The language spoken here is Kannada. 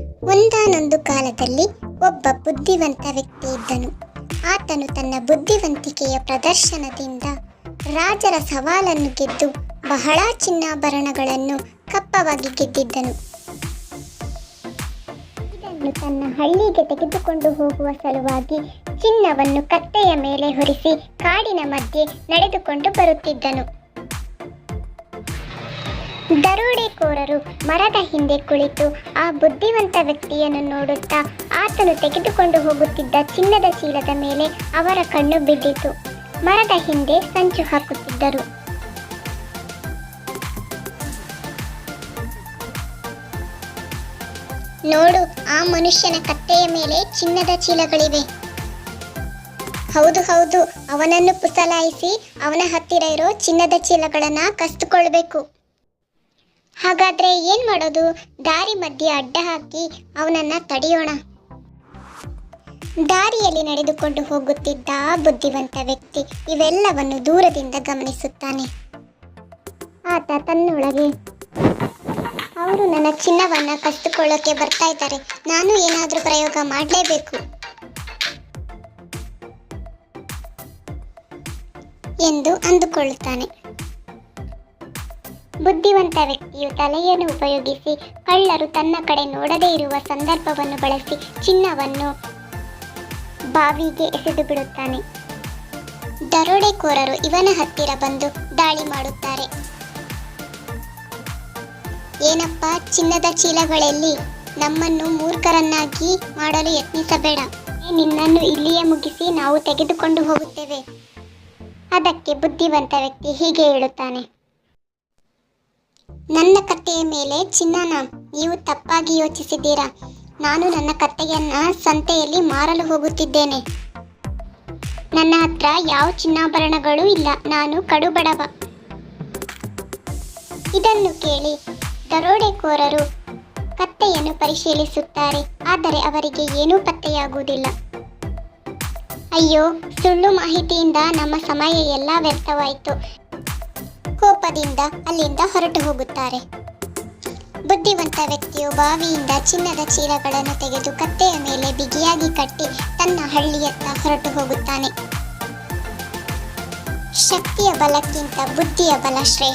ಒಂದಾನೊಂದು ಕಾಲದಲ್ಲಿ ಒಬ್ಬ ಬುದ್ಧಿವಂತ ವ್ಯಕ್ತಿ ಇದ್ದನು. ಆತನು ತನ್ನ ಬುದ್ಧಿವಂತಿಕೆಯ ಪ್ರದರ್ಶನದಿಂದ ರಾಜರ ಸವಾಲನ್ನು ಗೆದ್ದು ಬಹಳ ಚಿನ್ನಾಭರಣಗಳನ್ನು ಕಪ್ಪವಾಗಿ ಗೆದ್ದಿದ್ದನು. ಇದನ್ನು ತನ್ನ ಹಳ್ಳಿಗೆ ತೆಗೆದುಕೊಂಡು ಹೋಗುವ ಸಲುವಾಗಿ ಚಿನ್ನವನ್ನು ಕತ್ತೆಯ ಮೇಲೆ ಹೊರಿಸಿ ಕಾಡಿನ ಮಧ್ಯೆ ನಡೆದುಕೊಂಡು ಬರುತ್ತಿದ್ದನು. ದರೋಡೆಕೋರರು ಮರದ ಹಿಂದೆ ಕುಳಿತು ಆ ಬುದ್ಧಿವಂತ ವ್ಯಕ್ತಿಯನ್ನು ನೋಡುತ್ತಾ ಆತನು ತೆಗೆದುಕೊಂಡು ಹೋಗುತ್ತಿದ್ದ ಚಿನ್ನದ ಚೀಲದ ಮೇಲೆ ಅವರ ಕಣ್ಣು ಬಿದ್ದಿತು. ಮರದ ಹಿಂದೆ ಸಂಚು ಹಾಕುತ್ತಿದ್ದರು. ನೋಡು, ಆ ಮನುಷ್ಯನ ಕತ್ತೆಯ ಮೇಲೆ ಚಿನ್ನದ ಚೀಲಗಳಿವೆ. ಹೌದು ಹೌದು, ಅವನನ್ನು ಪುಸಲಾಯಿಸಿ ಅವನ ಹತ್ತಿರ ಇರೋ ಚಿನ್ನದ ಚೀಲಗಳನ್ನು ಕಸಿದುಕೊಳ್ಬೇಕು ಹಾಗಾದ್ರೆ ಏನ್ ಮಾಡೋದು? ದಾರಿ ಮಧ್ಯೆ ಅಡ್ಡ ಹಾಕಿ ಅವನನ್ನ ತಡೆಯೋಣ. ದಾರಿಯಲ್ಲಿ ನಡೆದುಕೊಂಡು ಹೋಗುತ್ತಿದ್ದ ಬುದ್ಧಿವಂತ ವ್ಯಕ್ತಿ ಇವೆಲ್ಲವನ್ನು ದೂರದಿಂದ ಗಮನಿಸುತ್ತಾನೆ. ಆತ ತನ್ನೊಳಗೆ, ಅವರು ನನ್ನ ಚಿನ್ನವನ್ನ ಕಸಿದುಕೊಳ್ಳೋಕೆ ಬರ್ತಾ ಇದ್ದಾರೆ. ನಾನು ಏನಾದರೂ ಪ್ರಯೋಗ ಮಾಡಲೇಬೇಕು. ಎಂದು ಅಂದುಕೊಳ್ಳುತ್ತಾನೆ. ಬುದ್ಧಿವಂತ ವ್ಯಕ್ತಿಯು ತಲೆಯನ್ನು ಉಪಯೋಗಿಸಿ ಕಳ್ಳರು ತನ್ನ ಕಡೆ ನೋಡದೇ ಇರುವ ಸಂದರ್ಭವನ್ನು ಬಳಸಿ ಚಿನ್ನವನ್ನು ಬಾವಿಗೆ ಎಸೆದು ಬಿಡುತ್ತಾನೆ. ದರೋಡೆಕೋರರು ಇವನ ಹತ್ತಿರ ಬಂದು ದಾಳಿ ಮಾಡುತ್ತಾರೆ. ಏನಪ್ಪ, ಚಿನ್ನದ ಚೀಲಗಳಲ್ಲಿ ನಮ್ಮನ್ನು ಮೂರ್ಖರನ್ನಾಗಿ ಮಾಡಲು ಯತ್ನಿಸಬೇಡ. ನಿನ್ನನ್ನು ಇಲ್ಲಿಯೇ ಮುಗಿಸಿ ನಾವು ತೆಗೆದುಕೊಂಡು ಹೋಗುತ್ತೇವೆ. ಅದಕ್ಕೆ ಬುದ್ಧಿವಂತ ವ್ಯಕ್ತಿ ಹೀಗೆ ಹೇಳುತ್ತಾನೆ. ನನ್ನ ಕತ್ತೆಯ ಮೇಲೆ ಚಿನ್ನನ, ನೀವು ತಪ್ಪಾಗಿ ಯೋಚಿಸಿದ್ದೀರಾ? ನಾನು ನನ್ನ ಕತ್ತೆಯನ್ನ ಸಂತೆಯಲ್ಲಿ ಮಾರಲು ಹೋಗುತ್ತಿದ್ದೇನೆ. ನನ್ನ ಹತ್ರ ಯಾವ ಚಿನ್ನಾಭರಣಗಳು ಇಲ್ಲ, ನಾನು ಕಡುಬಡವ. ಇದನ್ನು ಕೇಳಿ ದರೋಡೆಕೋರರು ಕತ್ತೆಯನ್ನು ಪರಿಶೀಲಿಸುತ್ತಾರೆ, ಆದರೆ ಅವರಿಗೆ ಏನೂ ಪತ್ತೆಯಾಗುವುದಿಲ್ಲ. ಅಯ್ಯೋ, ಸುಳ್ಳು ಮಾಹಿತಿಯಿಂದ ನಮ್ಮ ಸಮಯ ಎಲ್ಲ ವ್ಯರ್ಥವಾಯಿತು. ಕೋಪದಿಂದ ಅಲ್ಲಿಂದ ಹೊರಟು ಹೋಗುತ್ತಾರೆ. ಬುದ್ಧಿವಂತ ವ್ಯಕ್ತಿಯು ಬಾವಿಯಿಂದ ಚಿನ್ನದ ಚೀಲಗಳನ್ನು ತೆಗೆದು ಕತ್ತೆಯ ಮೇಲೆ ಬಿಗಿಯಾಗಿ ಕಟ್ಟಿ ತನ್ನ ಹಳ್ಳಿಯತ್ತ ಹೊರಟು ಹೋಗುತ್ತಾನೆ. ಶಕ್ತಿಯ ಬಲಕ್ಕಿಂತ ಬುದ್ಧಿಯ ಬಲ ಶ್ರೇಷ್ಠ.